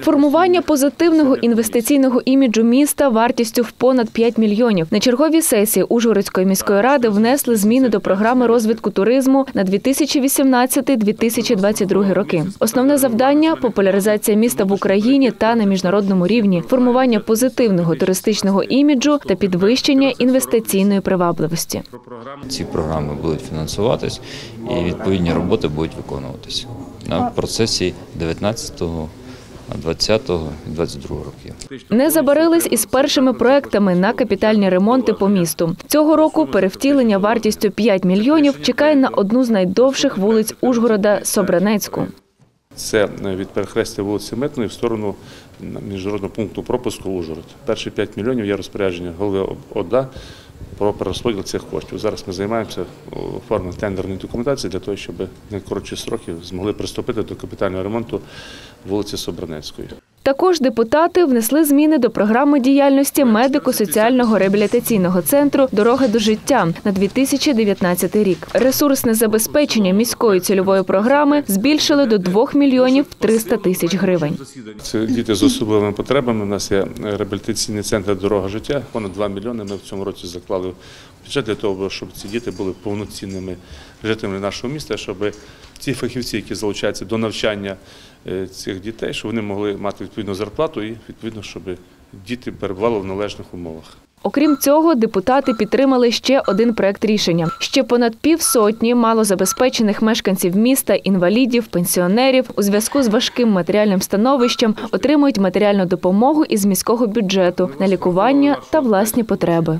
Формування позитивного інвестиційного іміджу міста вартістю в понад 5 мільйонів. На черговій сесії Ужгородської міської ради внесли зміни до програми розвитку туризму на 2018-2022 роки. Основне завдання популяризація міста в Україні та на міжнародному рівні, формування позитивного туристичного іміджу та підвищення інвестиційної привабливості. Ці програми будуть фінансуватись і відповідні роботи будуть виконуватися на процесі 19-го, 20-го і 22-го років. Не забарились із першими проектами на капітальні ремонти по місту. Цього року перевтілення вартістю 5 мільйонів чекає на одну з найдовших вулиць Ужгорода Собранецьку. Це від перехрестя вулиці Митної в сторону міжнародного пункту пропуску Ужгород. Перші 5 мільйонів є розпорядження голови ОДА про перерозподіл цих коштів. Зараз ми займаємося оформленням тендерної документації для того, щоб на найкоротші строки змогли приступити до капітального ремонту вулиці Собранецької. Також депутати внесли зміни до програми діяльності медико-соціального реабілітаційного центру Дорога до життя на 2019 рік. Ресурсне забезпечення міської цільової програми збільшили до 2 мільйонів 300 тисяч гривень. Це діти з особливими потребами. У нас є реабілітаційний центр Дорога життя. Понад 2 мільйони ми в цьому році заклали бюджет для того, щоб ці діти були повноцінними жителями нашого міста, щоб ті фахівці, які залучаються до навчання е, цих дітей, щоб вони могли мати відповідну зарплату і відповідно, щоб діти перебували в належних умовах. Окрім цього, депутати підтримали ще один проект рішення. Ще понад півсотні малозабезпечених мешканців міста, інвалідів, пенсіонерів у зв'язку з важким матеріальним становищем отримують матеріальну допомогу із міського бюджету на лікування та власні потреби.